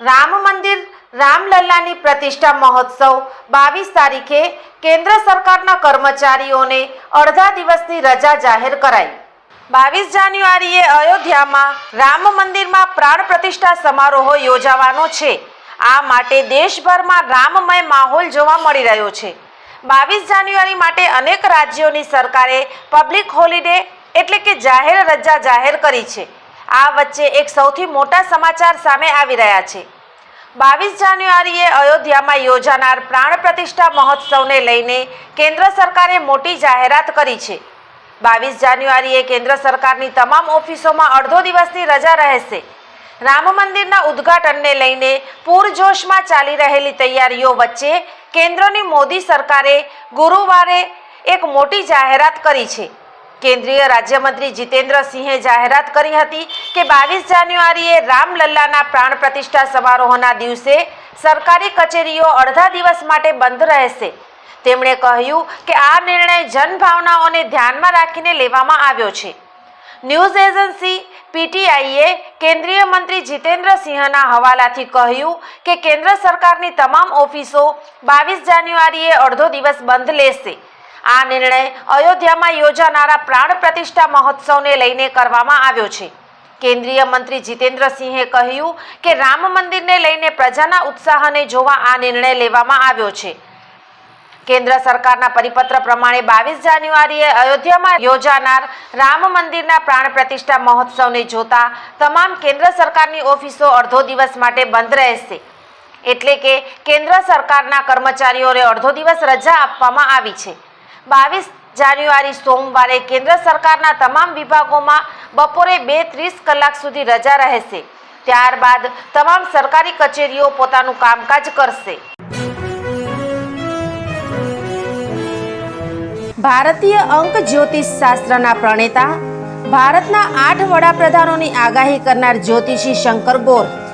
Ram Mandir રામલલ્લાની પ્રતિષ્ઠા મહોત્સવ બાવીસ તારીખે કેન્દ્ર સરકારના કર્મચારીઓને અડધા દિવસની રજા જાહેર કરાઈ. બાવીસ જાન્યુઆરીએ અયોધ્યામાં રામ મંદિરમાં પ્રાણ પ્રતિષ્ઠા સમારોહ યોજાવાનો છે. આ માટે દેશભરમાં રામમય માહોલ જોવા મળી રહ્યો છે. બાવીસ જાન્યુઆરી માટે અનેક રાજ્યોની સરકારે પબ્લિક હોલિડે એટલે કે જાહેર રજા જાહેર કરી છે. આ વચ્ચે એક સૌથી મોટા સમાચાર સામે આવી રહ્યા છે. બાવીસ જાન્યુઆરીએ અયોધ્યામાં યોજાનાર પ્રાણ પ્રતિષ્ઠા મહોત્સવને લઈને કેન્દ્ર સરકારે મોટી જાહેરાત કરી છે. બાવીસ જાન્યુઆરીએ કેન્દ્ર સરકારની તમામ ઓફિસોમાં અડધો દિવસની રજા રહેશે. રામ મંદિરના ઉદ્ઘાટનને લઈને પૂરજોશમાં ચાલી રહેલી તૈયારીઓ વચ્ચે કેન્દ્રની મોદી સરકારે ગુરુવારે એક મોટી જાહેરાત કરી છે. કેન્દ્રીય રાજ્યમંત્રી જીતેન્દ્રસિંહે જાહેરાત કરી હતી કે બાવીસ જાન્યુઆરીએ રામલલ્લાના પ્રાણ પ્રતિષ્ઠા સમારોહના દિવસે સરકારી કચેરીઓ અડધા દિવસ માટે બંધ રહેશે. તેમણે કહ્યું કે આ નિર્ણય જનભાવનાઓને ધ્યાનમાં રાખીને લેવામાં આવ્યો છે. ન્યૂઝ એજન્સી પીટીઆઈએ કેન્દ્રીય મંત્રી જીતેન્દ્રસિંહના હવાલાથી કહ્યું કે કેન્દ્ર સરકારની તમામ ઓફિસો બાવીસ જાન્યુઆરીએ અડધો દિવસ બંધ લેશે. આ નિર્ણય અયોધ્યામાં યોજાનારા પ્રાણ પ્રતિષ્ઠા મહોત્સવને લઈને કરવામાં આવ્યો છે. કેન્દ્રીય મંત્રી જીતેન્દ્રસિંહે કહ્યું કે રામ મંદિરને લઈને પ્રજાના ઉત્સાહને જોવા આ નિર્ણય લેવામાં આવ્યો છે. કેન્દ્ર સરકારના પરિપત્ર પ્રમાણે બાવીસ જાન્યુઆરીએ અયોધ્યામાં યોજાનાર રામ મંદિરના પ્રાણ પ્રતિષ્ઠા મહોત્સવને જોતા તમામ કેન્દ્ર સરકારની ઓફિસો અડધો દિવસ માટે બંધ રહેશે. એટલે કે કેન્દ્ર સરકારના કર્મચારીઓને અડધો દિવસ રજા આપવામાં આવી છે. બાવીસ જાન્યુઆરી સોમવારે કેન્દ્ર સરકારના તમામ વિભાગોમાં બપોરે બે ત્રીસ કલાક સુધી રજા રહેશે. ત્યારબાદ તમામ સરકારી કચેરીઓ પોતાનું કામકાજ કરશે. ભારતીય અંક જ્યોતિષ શાસ્ત્રના પ્રણેતા, ભારતના આઠ વડાપ્રધાનોની આગાહી કરનાર જ્યોતિષી શંકર ગોર